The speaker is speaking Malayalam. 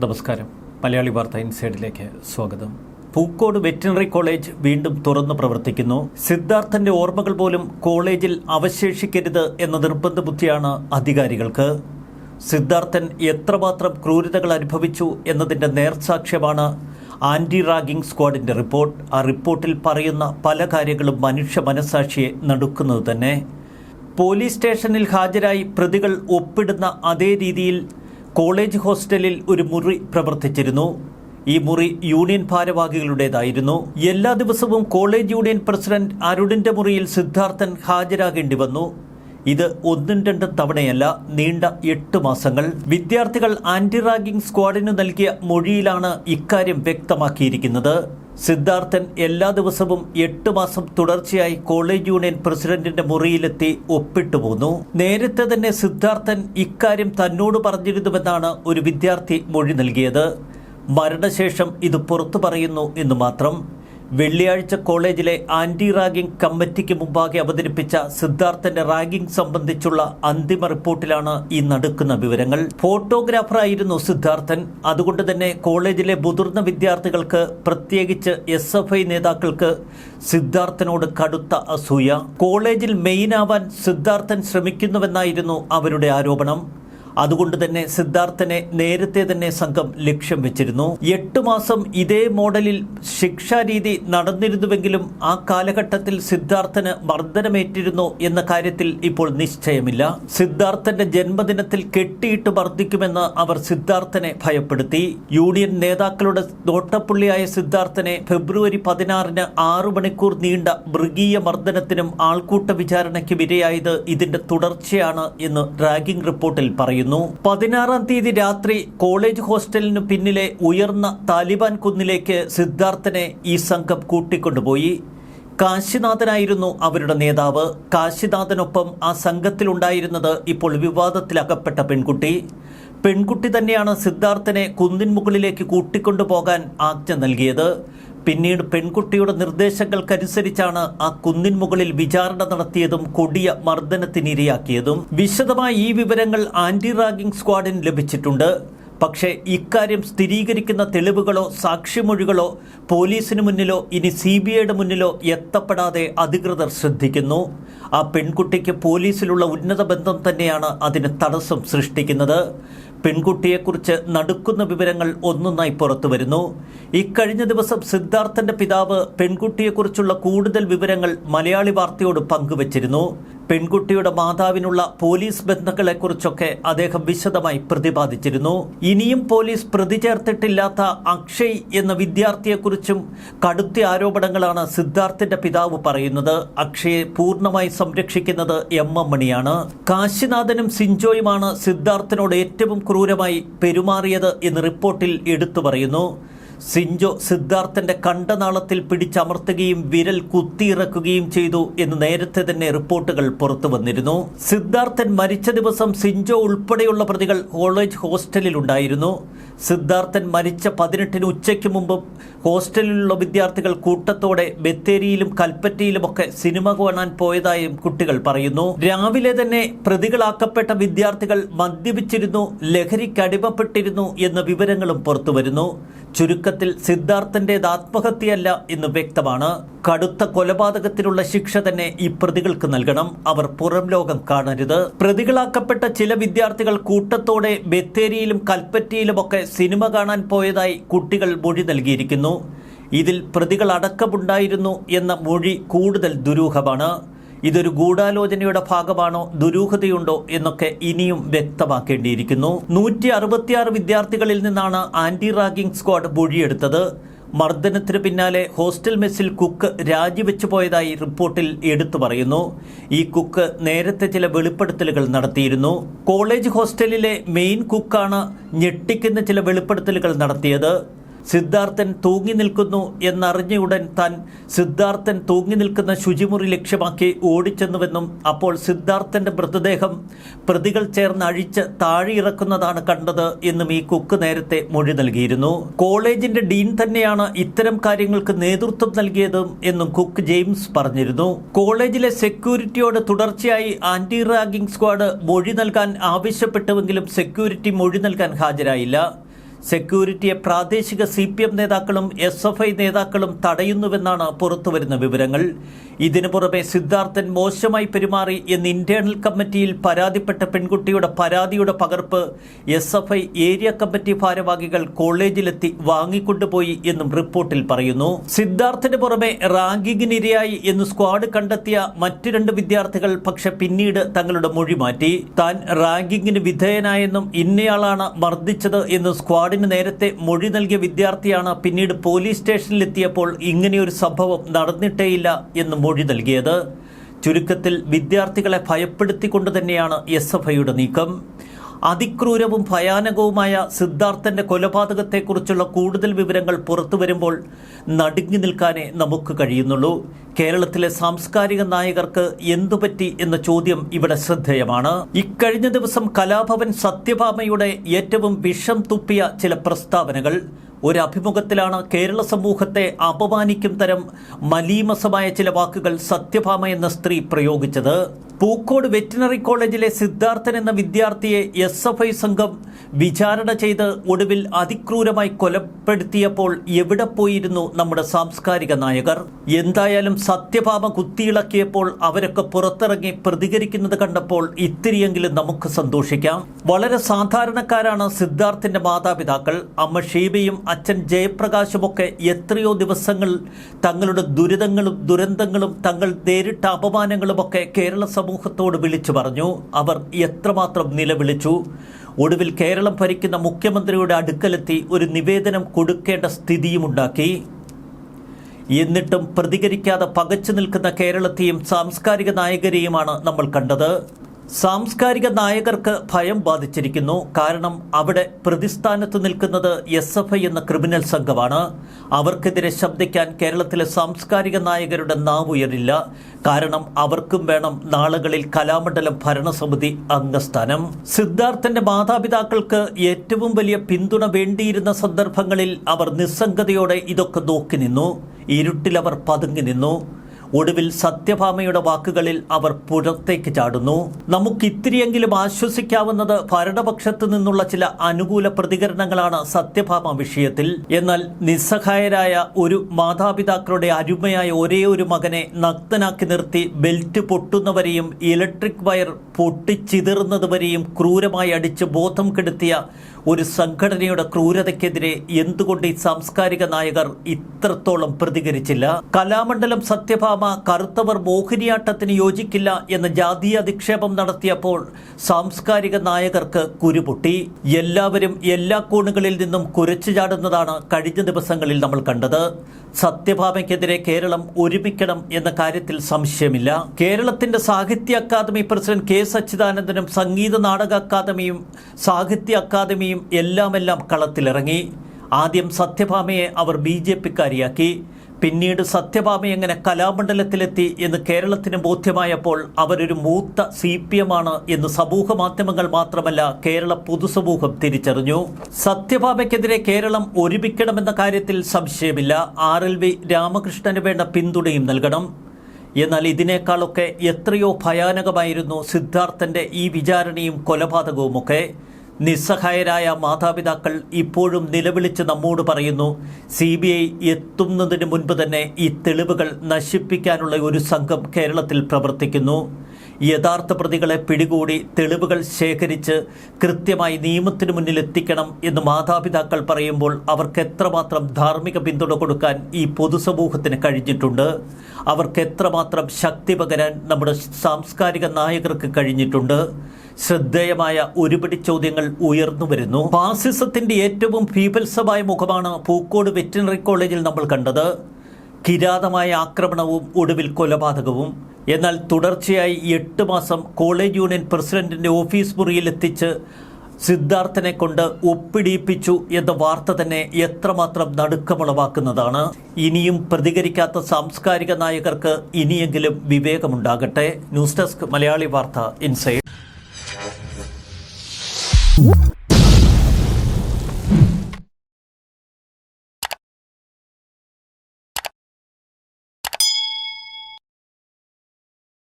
നമസ്കാരം. മലയാളി വാർത്ത ഇൻസൈഡിലേക്ക് സ്വാഗതം. പൂക്കോട് വെറ്റിനറി കോളേജ് വീണ്ടും തുറന്നു പ്രവർത്തിക്കുന്നു. സിദ്ധാർത്ഥന്റെ ഓർമ്മകൾ പോലും കോളേജിൽ അവശേഷിക്കരുത് എന്ന നിർബന്ധ ബുദ്ധിയാണ് അധികാരികൾക്ക്. സിദ്ധാർത്ഥൻ എത്രമാത്രം ക്രൂരതകൾ അനുഭവിച്ചു എന്നതിന്റെ നേർസാക്ഷ്യമാണ് ആന്റി റാഗിംഗ് സ്ക്വാഡിന്റെ റിപ്പോർട്ട്. ആ റിപ്പോർട്ടിൽ പറയുന്ന പല കാര്യങ്ങളും മനുഷ്യ മനസാക്ഷിയെ നടുക്കുന്നത് തന്നെ. പോലീസ് സ്റ്റേഷനിൽ ഹാജരായി പ്രതികൾ ഒപ്പിടുന്ന അതേ രീതിയിൽ കോളേജ് ഹോസ്റ്റലിൽ ഒരു മുറി പ്രവർത്തിച്ചിരുന്നു. ഈ മുറി യൂണിയൻ ഭാരവാഹികളുടേതായിരുന്നു. എല്ലാ ദിവസവും കോളേജ് യൂണിയൻ പ്രസിഡന്റ് അരുണിന്റെ മുറിയിൽ സിദ്ധാർത്ഥൻ ഹാജരാകേണ്ടി വന്നു. ഇത് ഒന്നും രണ്ടും തവണയല്ല നീണ്ട എട്ട് മാസങ്ങൾ. വിദ്യാർത്ഥികൾ ആന്റി റാഗിംഗ് സ്ക്വാഡിന് നൽകിയ മൊഴിയിലാണ് ഇക്കാര്യം വ്യക്തമാക്കിയിരിക്കുന്നത്. സിദ്ധാർത്ഥൻ എല്ലാ ദിവസവും എട്ട് മാസം തുടർച്ചയായി കോളേജ് യൂണിയൻ പ്രസിഡന്റിന്റെ മുറിയിലെത്തി ഒപ്പിട്ടു പോന്നു. നേരത്തെ തന്നെ സിദ്ധാർത്ഥൻ ഇക്കാര്യം തന്നോട് പറഞ്ഞിരുന്നുവെന്നാണ് ഒരു വിദ്യാർത്ഥി മൊഴി നൽകിയത്. മരണശേഷം ഇത് പുറത്തു പറയുന്നു എന്ന് മാത്രം. വെള്ളിയാഴ്ച കോളേജിലെ ആന്റി റാഗിംഗ് കമ്മിറ്റിക്ക് മുമ്പാകെ അവതരിപ്പിച്ച സിദ്ധാർത്ഥന്റെ റാഗിംഗ് സംബന്ധിച്ചുള്ള അന്തിമ റിപ്പോർട്ടിലാണ് ഈ നടക്കുന്ന വിവരങ്ങൾ. ഫോട്ടോഗ്രാഫറായിരുന്നു സിദ്ധാർത്ഥൻ. അതുകൊണ്ട് തന്നെ കോളേജിലെ മുതിർന്ന വിദ്യാർത്ഥികൾക്ക് പ്രത്യേകിച്ച് എസ് എഫ് ഐ നേതാക്കൾക്ക് സിദ്ധാർത്ഥനോട് കടുത്ത അസൂയ. കോളേജിൽ മെയിനാവാൻ സിദ്ധാർത്ഥൻ ശ്രമിക്കുന്നുവെന്നായിരുന്നു അവരുടെ ആരോപണം. അതുകൊണ്ട് തന്നെ സിദ്ധാർത്ഥനെ നേരത്തെ തന്നെ സംഘം ലക്ഷ്യം വെച്ചിരുന്നു. എട്ട് മാസം ഇതേ മോഡലിൽ ശിക്ഷാരീതി നടന്നിരുന്നുവെങ്കിലും ആ കാലഘട്ടത്തിൽ സിദ്ധാർത്ഥന് മർദ്ദനമേറ്റിരുന്നു എന്ന കാര്യത്തിൽ ഇപ്പോൾ നിശ്ചയമില്ല. സിദ്ധാർത്ഥന്റെ ജന്മദിനത്തിൽ കെട്ടിയിട്ട് മർദ്ദിക്കുമെന്ന് അവർ സിദ്ധാർത്ഥനെ ഭയപ്പെടുത്തി. യൂണിയൻ നേതാക്കളുടെ നോട്ടപ്പുള്ളിയായ സിദ്ധാർത്ഥനെ ഫെബ്രുവരി പതിനാറിന് ആറു മണിക്കൂർ നീണ്ട മൃഗീയ മർദ്ദനത്തിനും ആൾക്കൂട്ട വിചാരണയ്ക്കും ഇരയായത് ഇതിന്റെ തുടർച്ചയാണ് എന്ന് റാഗിംഗ് റിപ്പോർട്ടിൽ പറയുന്നു. പതിനാറാം തീയതി രാത്രി കോളേജ് ഹോസ്റ്റലിനു പിന്നിലെ ഉയർന്ന താലിബാൻ കുന്നിലേക്ക് സിദ്ധാർത്ഥനെ ഈ സംഘം കൂട്ടിക്കൊണ്ടുപോയി. കാശിനാഥനായിരുന്നു അവരുടെ നേതാവ്. കാശിനാഥനൊപ്പം ആ സംഘത്തിലുണ്ടായിരുന്നത് ഇപ്പോൾ വിവാദത്തിലകപ്പെട്ട പെൺകുട്ടി. പെൺകുട്ടി തന്നെയാണ് സിദ്ധാർത്ഥനെ കുന്നിൻ മുകളിലേക്ക് കൂട്ടിക്കൊണ്ടുപോകാൻ ആജ്ഞ നൽകിയത്. പിന്നീട് പെൺകുട്ടിയുടെ നിർദ്ദേശങ്ങൾക്കനുസരിച്ചാണ് ആ കുന്നിൻ മുകളിൽ വിചാരണ നടത്തിയതും കൊടിയ മർദ്ദനത്തിനിരയാക്കിയതും വിശദമായി ഈ വിവരങ്ങൾ ആന്റി റാഗിംഗ് സ്ക്വാഡിന് ലഭിച്ചിട്ടുണ്ട്. പക്ഷേ ഇക്കാര്യം സ്ഥിരീകരിക്കുന്ന തെളിവുകളോ സാക്ഷിമൊഴികളോ പോലീസിന് മുന്നിലോ ഇനി സി ബി ഐയുടെ മുന്നിലോ എത്തപ്പെടാതെ അധികൃതർ ശ്രദ്ധിക്കുന്നു. ആ പെൺകുട്ടിക്ക് പോലീസിലുള്ള ഉന്നത ബന്ധം തന്നെയാണ് അതിന് തടസ്സം സൃഷ്ടിക്കുന്നത്. പെൺകുട്ടിയെക്കുറിച്ച് നടുക്കുന്ന വിവരങ്ങൾ ഒന്നൊന്നായി പുറത്തു വരുന്നു. ഇക്കഴിഞ്ഞ ദിവസം സിദ്ധാർത്ഥന്റെ പിതാവ് പെൺകുട്ടിയെക്കുറിച്ചുള്ള കൂടുതൽ വിവരങ്ങൾ മലയാളി വാർത്തയോട് പങ്കുവച്ചിരുന്നു. പെൺകുട്ടിയുടെ മാതാവിനുള്ള പോലീസ് ബന്ധങ്ങളെക്കുറിച്ചൊക്കെ അദ്ദേഹം വിശദമായി പ്രതിപാദിച്ചിരുന്നു. ഇനിയും പോലീസ് പ്രതി ചേർത്തിട്ടില്ലാത്ത അക്ഷയ് എന്ന വിദ്യാർത്ഥിയെക്കുറിച്ചും കടുത്ത ആരോപണങ്ങളാണ് സിദ്ധാർത്ഥിന്റെ പിതാവ് പറയുന്നത്. അക്ഷയെ പൂർണമായി സംരക്ഷിക്കുന്നത് എം എം മണിയാണ്. കാശിനാഥനും സിഞ്ചോയുമാണ് സിദ്ധാർത്ഥനോട് ഏറ്റവും ക്രൂരമായി പെരുമാറിയത് എന്ന് റിപ്പോർട്ടിൽ എടുത്തു പറയുന്നു. സിഞ്ചോ സിദ്ധാർത്ഥന്റെ കണ്ടനാളത്തിൽ പിടിച്ചമർത്തുകയും വിരൽ കുത്തിയിറക്കുകയും ചെയ്തു എന്ന് നേരത്തെ തന്നെ റിപ്പോർട്ടുകൾ പുറത്തു വന്നിരുന്നു. സിദ്ധാർത്ഥൻ മരിച്ച ദിവസം സിഞ്ചോ ഉൾപ്പെടെയുള്ള പ്രതികൾ കോളേജ് ഹോസ്റ്റലിലുണ്ടായിരുന്നു. സിദ്ധാർത്ഥൻ മരിച്ച പതിനെട്ടിന് ഉച്ചയ്ക്ക് മുമ്പ് ഹോസ്റ്റലിലുള്ള വിദ്യാർത്ഥികൾ കൂട്ടത്തോടെ ബത്തേരിയിലും കൽപ്പറ്റയിലുമൊക്കെ സിനിമ കാണാൻ പോയതായും കുട്ടികൾ പറയുന്നു. രാവിലെ തന്നെ പ്രതികളാക്കപ്പെട്ട വിദ്യാർത്ഥികൾ മദ്യപിച്ചിരുന്നു ലഹരിക്കടിമപ്പെട്ടിരുന്നു എന്ന വിവരങ്ങളും പുറത്തുവരുന്നു ചുരുക്കത്തിൽ സിദ്ധാർത്ഥന്റെ ആത്മഹത്യയല്ല എന്ന് വ്യക്തമാണ്. കടുത്ത കൊലപാതകത്തിനുള്ള ശിക്ഷ തന്നെ ഈ പ്രതികൾക്ക് നൽകണം. അവർ പുറം ലോകം കാണരുത്. പ്രതികളാക്കപ്പെട്ട ചില വിദ്യാർത്ഥികൾ കൂട്ടത്തോടെ ബത്തേരിയിലും കൽപ്പറ്റയിലുമൊക്കെ സിനിമ കാണാൻ പോയതായി കുട്ടികൾ മൊഴി നൽകിയിരിക്കുന്നു. ഇതിൽ പ്രതികൾ അടക്കമുണ്ടായിരുന്നു എന്ന മൊഴി കൂടുതൽ ദുരൂഹമാണ്. ഇതൊരു ഗൂഢാലോചനയുടെ ഭാഗമാണോ? ദുരൂഹതയുണ്ടോ? എന്നൊക്കെ ഇനിയും വ്യക്തമാക്കേണ്ടിയിരിക്കുന്നു. നൂറ്റി അറുപത്തിയാറ് വിദ്യാർത്ഥികളിൽ നിന്നാണ് ആന്റി റാഗിംഗ് സ്ക്വാഡ് മൊഴിയെടുത്തത്. മർദ്ദനത്തിന് പിന്നാലെ ഹോസ്റ്റൽ മെസ്സിൽ കുക്ക് രാജിവെച്ചു പോയതായി റിപ്പോർട്ടിൽ എടുത്തു പറയുന്നു. ഈ കുക്ക് നേരത്തെ ചില വെളിപ്പെടുത്തലുകൾ നടത്തിയിരുന്നു. കോളേജ് ഹോസ്റ്റലിലെ മെയിൻ കുക്കാണ് ഞെട്ടിക്കുന്ന ചില വെളിപ്പെടുത്തലുകൾ നടത്തിയത്. സിദ്ധാർത്ഥൻ തൂങ്ങി നിൽക്കുന്നു എന്നറിഞ്ഞയുടൻ താൻ സിദ്ധാർത്ഥൻ തൂങ്ങി നിൽക്കുന്ന ശുചിമുറി ലക്ഷ്യമാക്കി ഓടിച്ചെന്നുവെന്നും അപ്പോൾ സിദ്ധാർത്ഥന്റെ മൃതദേഹം പ്രതികൾ ചേർന്ന് അഴിച്ച് താഴെ ഇറക്കുന്നതാണ് കണ്ടത് എന്നും ഈ കുക്ക് നേരത്തെ മൊഴി നൽകിയിരുന്നു. കോളേജിന്റെ ഡീൻ തന്നെയാണ് ഇത്തരം കാര്യങ്ങൾക്ക് നേതൃത്വം നൽകിയതും എന്നും കുക്ക് ജെയിംസ് പറഞ്ഞിരുന്നു. കോളേജിലെ സെക്യൂരിറ്റിയോട് തുടർച്ചയായി ആന്റി റാഗിംഗ് സ്ക്വാഡ് മൊഴി നൽകാൻ ആവശ്യപ്പെട്ടുവെങ്കിലും സെക്യൂരിറ്റി മൊഴി നൽകാൻ ഹാജരായില്ല. സെക്യൂരിറ്റിയെ പ്രാദേശിക സി പി എം നേതാക്കളും എസ് എഫ് ഐ നേതാക്കളും തടയുന്നുവെന്നാണ് പുറത്തുവരുന്ന വിവരങ്ങൾ. ഇതിനു പുറമെ സിദ്ധാർത്ഥൻ മോശമായി പെരുമാറി എന്ന് ഇന്റേണൽ കമ്മിറ്റിയിൽ പരാതിപ്പെട്ട പെൺകുട്ടിയുടെ പരാതിയുടെ പകർപ്പ് S F I area committee ഭാരവാഹികൾ കോളേജിലെത്തി വാങ്ങിക്കൊണ്ടുപോയി എന്നും റിപ്പോർട്ടിൽ പറയുന്നു. സിദ്ധാർത്ഥന് പുറമെ റാങ്കിങ്ങിനിരയായി എന്ന് സ്ക്വാഡ് കണ്ടെത്തിയ മറ്റു രണ്ട് വിദ്യാർത്ഥികൾ പക്ഷെ പിന്നീട് തങ്ങളുടെ മൊഴി മാറ്റി. താൻ റാങ്കിങ്ങിന് വിധേയനായെന്നും ഇന്നയാളാണ് മർദ്ദിച്ചത് എന്ന് സ്ക്വാഡിന് നേരത്തെ മൊഴി നൽകിയ വിദ്യാർത്ഥിയാണ് പിന്നീട് പോലീസ് സ്റ്റേഷനിലെത്തിയപ്പോൾ ഇങ്ങനെയൊരു സംഭവം നടന്നിട്ടേയില്ല എന്ന് മൊഴി നൽകിയത്. ചുരുക്കത്തിൽ വിദ്യാർത്ഥികളെ ഭയപ്പെടുത്തിക്കൊണ്ട് തന്നെയാണ് എസ് നീക്കം. അതിക്രൂരവും ഭയാനകവുമായ സിദ്ധാർത്ഥന്റെ കൊലപാതകത്തെക്കുറിച്ചുള്ള കൂടുതൽ വിവരങ്ങൾ പുറത്തു വരുമ്പോൾ നടുങ്ങി നിൽക്കാനേ നമുക്ക് കഴിയുന്നുള്ളൂ. കേരളത്തിലെ സാംസ്കാരിക നായകർക്ക് എന്തുപറ്റി എന്ന ചോദ്യം ഇവിടെ ശ്രദ്ധേയമാണ്. ഇക്കഴിഞ്ഞ ദിവസം കലാഭവൻ സത്യഭാമയുടെ ഏറ്റവും വിഷം തുപ്പിയ ചില പ്രസ്താവനകൾ ഒരു അഭിമുഖത്തിലാണ് കേരള സമൂഹത്തെ അപമാനിക്കും തരം മലീമസമായ ചില വാക്കുകൾ സത്യഭാമ എന്ന സ്ത്രീ പ്രയോഗിച്ചത്. പൂക്കോട് വെറ്റിനറി കോളേജിലെ സിദ്ധാർത്ഥൻ എന്ന വിദ്യാർത്ഥിയെ എസ് എഫ് ഐ സംഘം വിചാരണ ചെയ്ത് ഒടുവിൽ അതിക്രൂരമായി കൊലപ്പെടുത്തിയപ്പോൾ എവിടെ പോയിരുന്നു നമ്മുടെ സാംസ്കാരിക നായകർ? എന്തായാലും സത്യഭാമ കുത്തിയിളക്കിയപ്പോൾ അവരൊക്കെ പുറത്തിറങ്ങി പ്രതികരിക്കുന്നത് കണ്ടപ്പോൾ ഇത്തിരിയെങ്കിലും നമുക്ക് സന്തോഷിക്കാം. വളരെ സാധാരണക്കാരാണ് സിദ്ധാർത്ഥിന്റെ മാതാപിതാക്കൾ. അമ്മ ഷീബയും അച്ഛൻ ജയപ്രകാശുമൊക്കെ എത്രയോ ദിവസങ്ങൾ തങ്ങളുടെ ദുരിതങ്ങളും ദുരന്തങ്ങളും തങ്ങൾ നേരിട്ട അപമാനങ്ങളുമൊക്കെ കേരള സമൂഹത്തോട് വിളിച്ചു പറഞ്ഞു. അവർ എത്രമാത്രം നിലവിളിച്ചു. ഒടുവിൽ കേരളം ഭരിക്കുന്ന മുഖ്യമന്ത്രിയുടെ അടുക്കലെത്തി ഒരു നിവേദനം കൊടുക്കേണ്ട സ്ഥിതിയുമുണ്ടാക്കി. എന്നിട്ടും പ്രതികരിക്കാതെ പകച്ചു നിൽക്കുന്ന കേരളത്തെയും സാംസ്കാരിക നായകരെയുമാണ് നമ്മൾ കണ്ടത്. സാംസ്കാരിക നായകർക്ക് ഭയം ബാധിച്ചിരിക്കുന്നു. കാരണം അവിടെ പ്രതിസ്ഥാനത്ത് നിൽക്കുന്നത് എസ് എഫ് ഐ എന്ന ക്രിമിനൽ സംഘമാണ്. അവർക്കെതിരെ ശബ്ദിക്കാൻ കേരളത്തിലെ സാംസ്കാരിക നായകരുടെ നാവുയരില്ല. കാരണം അവർക്കും വേണം നാളുകളിൽ കലാമണ്ഡലം ഭരണസമിതി അംഗസ്ഥാനം. സിദ്ധാർത്ഥന്റെ മാതാപിതാക്കൾക്ക് ഏറ്റവും വലിയ പിന്തുണ വേണ്ടിയിരുന്ന സന്ദർഭങ്ങളിൽ അവർ നിസ്സംഗതയോടെ ഇതൊക്കെ നോക്കി നിന്നു. ഇരുട്ടിലവർ പതുങ്ങി നിന്നു. ഒടുവിൽ സത്യഭാമയുടെ വാക്കുകളിൽ അവർ പുറത്തേക്ക് ചാടുന്നു. നമുക്ക് ഇത്തിരിയെങ്കിലും ആശ്വസിക്കാവുന്നത് ഭരണപക്ഷത്ത് നിന്നുള്ള ചില അനുകൂല പ്രതികരണങ്ങളാണ് സത്യഭാമ വിഷയത്തിൽ. എന്നാൽ നിസ്സഹായരായ ഒരു മാതാപിതാക്കളുടെ അരുമയായ ഒരേ ഒരു മകനെ നഗ്നനാക്കി നിർത്തി ബെൽറ്റ് പൊട്ടുന്നവരെയും ഇലക്ട്രിക് വയർ പൊട്ടിച്ചിതിർന്നതുവരെയും ക്രൂരമായി അടിച്ച് ബോധം കെടുത്തിയ ഒരു സംഘടനയുടെ ക്രൂരതയ്ക്കെതിരെ എന്തുകൊണ്ട് ഈ സാംസ്കാരിക നായകർ ഇത്രത്തോളം പ്രതികരിച്ചില്ല? കലാമണ്ഡലം സത്യഭാമ കറുത്തവർ മോഹിനിയാട്ടത്തിന് യോജിക്കില്ല എന്ന ജാതീയ അധിക്ഷേപം നടത്തിയപ്പോൾ സാംസ്കാരിക നായകർക്ക് കുരുപൊട്ടി. എല്ലാവരും എല്ലാ കോണുകളിൽ നിന്നും കുരച്ചു ചാടുന്നതാണ് കഴിഞ്ഞ ദിവസങ്ങളിൽ നമ്മൾ കണ്ടത്. സത്യഭാമയ്ക്കെതിരെ കേരളം ഒരുമിക്കണം എന്ന കാര്യത്തിൽ സംശയമില്ല. കേരളത്തിന്റെ സാഹിത്യ അക്കാദമി പ്രസിഡന്റ് കെ സച്ചിദാനന്ദനും സംഗീത നാടക അക്കാദമിയും സാഹിത്യ അക്കാദമിയും എല്ലാമെല്ലാം കളത്തിലിറങ്ങി. ആദ്യം സത്യഭാമയെ അവർ ബി ജെ പിക്കാരിയാക്കി. പിന്നീട് സത്യഭാമ എങ്ങനെ കലാമണ്ഡലത്തിലെത്തി എന്ന് കേരളത്തിന് ബോധ്യമായപ്പോൾ അവരൊരു മൂത്ത സി പി എം ആണ് എന്ന് സമൂഹ മാധ്യമങ്ങൾ മാത്രമല്ല കേരള പൊതുസമൂഹം തിരിച്ചറിഞ്ഞു. സത്യഭാമയ്ക്കെതിരെ കേരളം ഒരുമിക്കണമെന്ന കാര്യത്തിൽ സംശയമില്ല. ആർ എൽ വി രാമകൃഷ്ണന് വേണ്ട പിന്തുണയും നൽകണം. എന്നാൽ ഇതിനേക്കാളൊക്കെ എത്രയോ ഭയാനകമായിരുന്നു സിദ്ധാർത്ഥന്റെ ഈ വിചാരണയും കൊലപാതകവുമൊക്കെ. നിസ്സഹായരായ മാതാപിതാക്കൾ ഇപ്പോഴും നിലവിളിച്ച് നമ്മോട് പറയുന്നു സി ബി ഐ എത്തുന്നതിന് മുൻപ് തന്നെ ഈ തെളിവുകൾ നശിപ്പിക്കാനുള്ള ഒരു സംഘം കേരളത്തിൽ പ്രവർത്തിക്കുന്നു. യഥാർത്ഥ പ്രതികളെ പിടികൂടി തെളിവുകൾ ശേഖരിച്ച് കൃത്യമായി നിയമത്തിനു മുന്നിൽ എത്തിക്കണം എന്ന് മാതാപിതാക്കൾ പറയുമ്പോൾ അവർക്ക് എത്രമാത്രം ധാർമ്മിക പിന്തുണ കൊടുക്കാൻ ഈ പൊതുസമൂഹത്തിന് കഴിഞ്ഞിട്ടുണ്ട്? അവർക്ക് എത്രമാത്രം ശക്തി പകരാൻ നമ്മുടെ സാംസ്കാരിക നായകർക്ക് കഴിഞ്ഞിട്ടുണ്ട്? ശ്രദ്ധേയമായ ഒരുപിടി ചോദ്യങ്ങൾ ഉയർന്നു വരുന്നു. ഫാസിസത്തിന്റെ ഏറ്റവും ഭീപത്സമായ മുഖമാണ് പൂക്കോട് വെറ്റിനറി കോളേജിൽ നമ്മൾ കണ്ടത്. കിരാതമായ ആക്രമണവും ഒടുവിൽ കൊലപാതകവും. എന്നാൽ തുടർച്ചയായി എട്ട് മാസം കോളേജ് യൂണിയൻ പ്രസിഡന്റിന്റെ ഓഫീസ് മുറിയിൽ എത്തിച്ച് സിദ്ധാർത്ഥനെ കൊണ്ട് ഒപ്പിടിയിപ്പിച്ചു എന്ന വാർത്ത തന്നെ എത്രമാത്രം നടുക്കമുളവാക്കുന്നതാണ്. ഇനിയും പ്രതികരിക്കാത്ത സാംസ്കാരിക നായകർക്ക് ഇനിയെങ്കിലും വിവേകമുണ്ടാകട്ടെ. ന്യൂസ് ഡെസ്ക് മലയാളി വാർത്ത ഇൻസൈഡ്.